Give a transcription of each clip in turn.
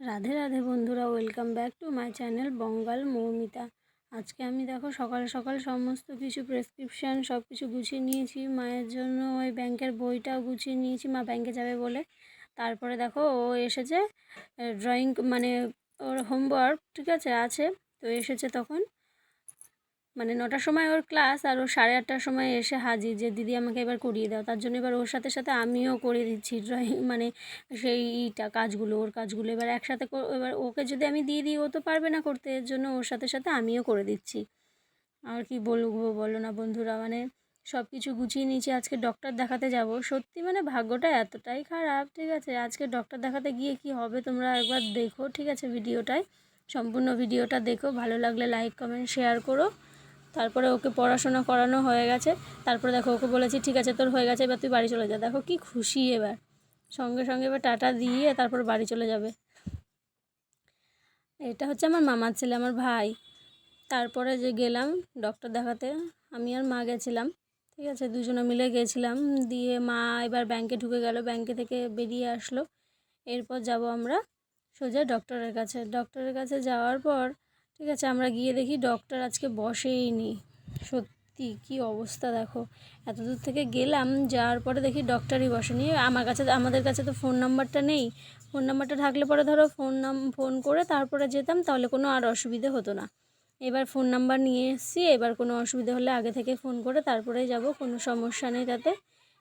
রাধে রাধে বন্ধুরা welcome back to my channel Bangal Moumita আজকে আমি দেখো সকাল সকাল সমস্ত কিছু প্রেসক্রিপশান সব কিছু গুছিয়ে নিয়েছি। মায়ের জন্য ওই ব্যাংকের বইটাও গুছিয়ে নিয়েছি। মা ব্যাংকে যাবে বলে। তারপরে দেখো ও এসেছে ড্রয়িং মানে ওর হোমওয়ার্ক ঠিক আছে আছে। তো এসেছে তখন। মানে নটার সময় ওর ক্লাস আর ও সাড়ে আটটার সময় এসে হাজির যে দিদি আমাকে এবার করিয়ে দাও, তার জন্য এবার ওর সাথে সাথে আমিও করে দিচ্ছি ড্রয়িং মানে সেইটা কাজগুলো, ওর কাজগুলো। এবার একসাথে এবার ওকে যদি আমি দিয়ে দিই, ও তো পারবে না করতে, এর জন্য ওর সাথে সাথে আমিও করে দিচ্ছি। আর কি বলব বলো না বন্ধুরা মানে সব কিছু গুছিয়ে নিয়েছি। আজকে ডক্টর দেখাতে যাব। সত্যি মানে ভাগ্যটা এতটাই খারাপ, ঠিক আছে? আজকে ডক্টর দেখাতে গিয়ে কি হবে তোমরা একবার দেখো, ঠিক আছে? ভিডিওটায়, সম্পূর্ণ ভিডিওটা দেখো। ভালো লাগলে লাইক কমেন্ট শেয়ার করো। তারপরে ওকে পড়াশোনা করানো হয়ে গেছে। তারপরে দেখো ওকে বলেছি, ঠিক আছে, তোর হয়ে গেছে, এবার তুই বাড়ি চলে যা। দেখো কি খুশি এবার। সঙ্গে সঙ্গে এবার টাটা দিয়ে তারপর বাড়ি চলে যাবে। এটা হচ্ছে আমার মামার ছেলে, আমার ভাই। তারপরে যে গেলাম ডক্টর দেখাতে, আমি আর মা গেছিলাম, ঠিক আছে, দুজনে মিলে গেছিলাম। দিয়ে মা এবার ব্যাংকে ঢুকে গেল ব্যাংকে থেকে বেরিয়ে আসলো। এরপর যাব আমরা সোজা ডক্টরের কাছে। ডক্টরের কাছে যাওয়ার পর ঠিক আছে, আমরা গিয়ে দেখি ডক্টর আজকে বসেই নি সত্যি, কি অবস্থা দেখো। এত দূর থেকে গেলাম, যাওয়ার পরে দেখি ডক্টরই বসেনি। আমার কাছে, আমাদের কাছে তো ফোন নাম্বারটা নেই। ফোন নাম্বারটা থাকলে পরে ধরো ফোন নাম ফোন করে তারপরে যেতাম, তাহলে কোনো আর অসুবিধে হতো না। এবার ফোন নাম্বার নিয়ে এসেছি, এবার কোনো অসুবিধা হলে আগে থেকে ফোন করে তারপরে যাব, কোনো সমস্যা নেই তাতে।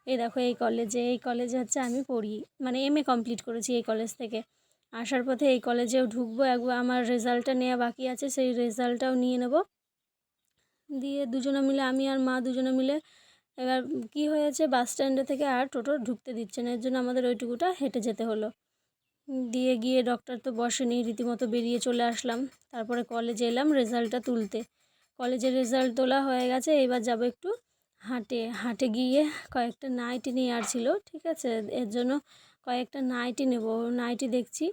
এই দেখো, এই কলেজে এই কলেজে হচ্ছে আমি পড়ি মানে এম এ কমপ্লিট করেছি এই কলেজ থেকে। আসার পথে এই কলেজেও ঢুকবো, একবার আমার রেজাল্টটা নেওয়া বাকি আছে, সেই রেজাল্টটাও নিয়ে নেব। দিয়ে দুজনে মিলে, আমি আর মা দুজনে মিলে, এবার কি হয়েছে, বাস স্ট্যান্ডে থেকে আর টোটো ঢুকতে দিচ্ছে না, এর জন্য আমাদের ওইটুকুটা হেঁটে যেতে হলো। দিয়ে গিয়ে ডক্টর তো বসেনি, রীতিমতো বেরিয়ে চলে আসলাম। তারপরে কলেজে এলাম রেজাল্টটা তুলতে। কলেজের রেজাল্ট তোলা হয়ে গেছে, এবার যাব একটু হাটে। হাটে গিয়ে কয়েকটা নাইটি নিয়ে আর ছিল, ঠিক আছে? এর জন্য কয়েকটা নাইটি নেব। নাইটি দেখছি।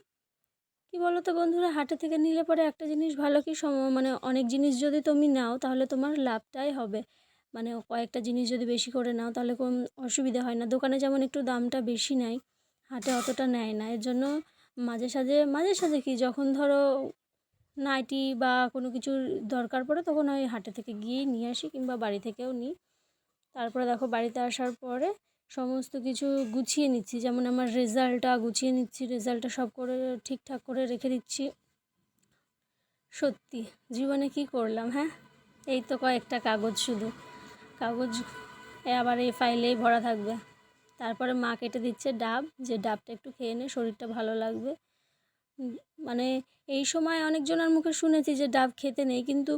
কি বলো তো বন্ধুরা, হাটে থেকে নিলে পরে একটা জিনিস ভালো কি সম মানে অনেক জিনিস যদি তুমি নাও, তাহলে তোমার লাভটাই হবে। মানে কয়েকটা জিনিস যদি বেশি করে নাও, তাহলে কোন অসুবিধা হয় না। দোকানে যেমন একটু দামটা বেশি নেয়, হাটে অতটা নেয় না। এর জন্য মাঝে সাঝে মাঝে সাঝে কি যখন ধরো নাইটি বা কোনো কিছুর দরকার পড়ে, তখন ওই হাটে থেকে গিয়েই নিয়ে আসি কিংবা বাড়ি থেকেও নিই। তারপরে দেখো বাড়িতে আসার পরে সমস্ত কিছু গুছিয়ে নিচ্ছি। যেমন আমার রেজাল্টটা গুছিয়ে নিচ্ছি, রেজাল্টটা সব করে, ঠিকঠাক করে রেখে দিচ্ছি। সত্যি, জীবনে কি করলাম হ্যাঁ? এই তো কয়েকটা কাগজ শুধু। কাগজ আবার এই ফাইলেই ভরা থাকবে। তারপরে মা কেটে দিচ্ছে ডাব, যে ডাবটা একটু খেয়ে নে, শরীরটা ভালো লাগবে। মানে এই সময় অনেকজনের মুখে শুনেছি যে ডাব খেতে নেই, কিন্তু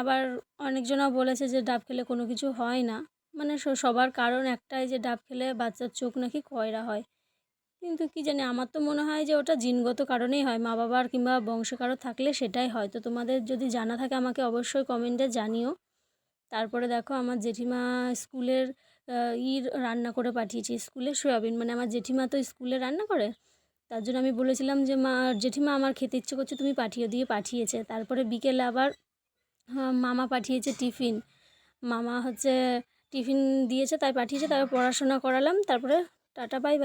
আবার অনেকজনও বলেছে যে ডাব খেলে কোনো কিছু হয় না। মানে সবার কারণ একটাই যে ডাব খেলে বাচ্চার চোখ নাকি কয়রা হয়। কিন্তু কি জানি, আমার তো মনে হয় যে ওটা জিনগত কারণেই হয়। মা বাবার কিংবা বংশ কারও থাকলে সেটাই হয়। তো তোমাদের যদি জানা থাকে আমাকে অবশ্যই কমেন্টে জানিও। তারপরে দেখো আমার জেঠিমা স্কুলের ইর রান্না করে পাঠিয়েছি। স্কুলে সয়াবিন মানে আমার জেঠিমা তো স্কুলে রান্না করে। তার জন্য আমি বলেছিলাম যে, মা, জেঠিমা আমার খেতে ইচ্ছে করছে, তুমি পাঠিয়ে দিয়ে পাঠিয়েছে। তারপরে বিকেলে আবার মামা পাঠিয়েছে টিফিন। মামা হচ্ছে টিফিন দিয়েছে তাই পাঠিয়েছে তারপর পড়াশোনা করালাম তারপরে টাটা বাই